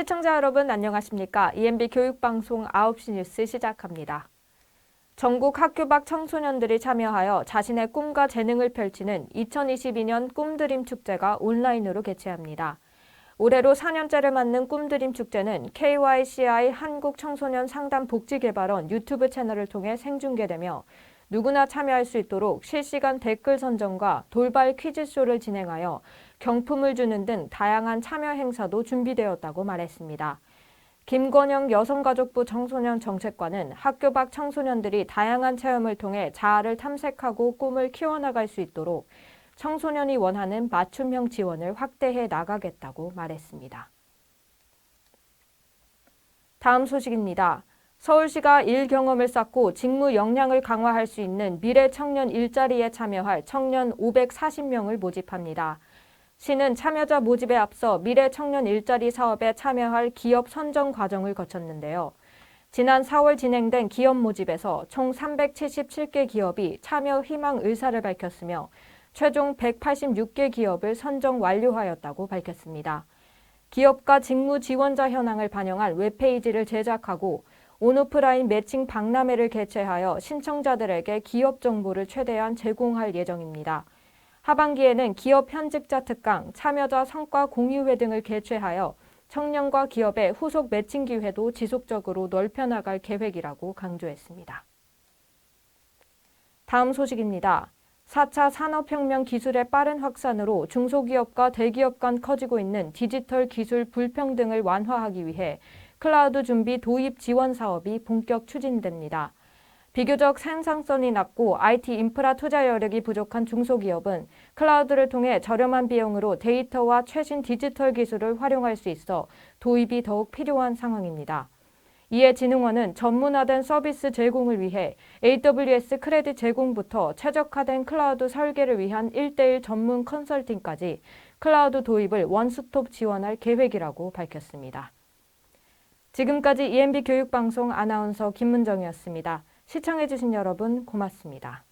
시청자 여러분 안녕하십니까? EMB 교육방송 9시 뉴스 시작합니다. 전국 학교 밖 청소년들이 참여하여 자신의 꿈과 재능을 펼치는 2022년 꿈드림 축제가 온라인으로 개최합니다. 올해로 4년째를 맞는 꿈드림 축제는 KYCI 한국청소년 상담 복지개발원 유튜브 채널을 통해 생중계되며 누구나 참여할 수 있도록 실시간 댓글 선정과 돌발 퀴즈쇼를 진행하여 경품을 주는 등 다양한 참여 행사도 준비되었다고 말했습니다. 김건영 여성가족부 청소년 정책관은 학교 밖 청소년들이 다양한 체험을 통해 자아를 탐색하고 꿈을 키워나갈 수 있도록 청소년이 원하는 맞춤형 지원을 확대해 나가겠다고 말했습니다. 다음 소식입니다. 서울시가 일 경험을 쌓고 직무 역량을 강화할 수 있는 미래 청년 일자리에 참여할 청년 540명을 모집합니다. 시는 참여자 모집에 앞서 미래 청년 일자리 사업에 참여할 기업 선정 과정을 거쳤는데요. 지난 4월 진행된 기업 모집에서 총 377개 기업이 참여 희망 의사를 밝혔으며 최종 186개 기업을 선정 완료하였다고 밝혔습니다. 기업과 직무 지원자 현황을 반영한 웹페이지를 제작하고 온오프라인 매칭 박람회를 개최하여 신청자들에게 기업 정보를 최대한 제공할 예정입니다. 하반기에는 기업 현직자 특강, 참여자 성과 공유회 등을 개최하여 청년과 기업의 후속 매칭 기회도 지속적으로 넓혀나갈 계획이라고 강조했습니다. 다음 소식입니다. 4차 산업혁명 기술의 빠른 확산으로 중소기업과 대기업 간 커지고 있는 디지털 기술 불평등을 완화하기 위해 클라우드 준비 도입 지원 사업이 본격 추진됩니다. 비교적 생산성이 낮고 IT 인프라 투자 여력이 부족한 중소기업은 클라우드를 통해 저렴한 비용으로 데이터와 최신 디지털 기술을 활용할 수 있어 도입이 더욱 필요한 상황입니다. 이에 진흥원은 전문화된 서비스 제공을 위해 AWS 크레딧 제공부터 최적화된 클라우드 설계를 위한 1대1 전문 컨설팅까지 클라우드 도입을 원스톱 지원할 계획이라고 밝혔습니다. 지금까지 EMB 교육방송 아나운서 김문정이었습니다. 시청해주신 여러분 고맙습니다.